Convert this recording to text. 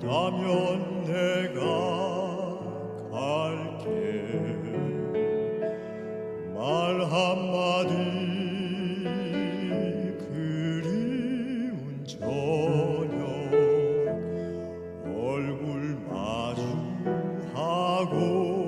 나면 내가 갈게. 말 한마디 그리운 저녁 얼굴 마주하고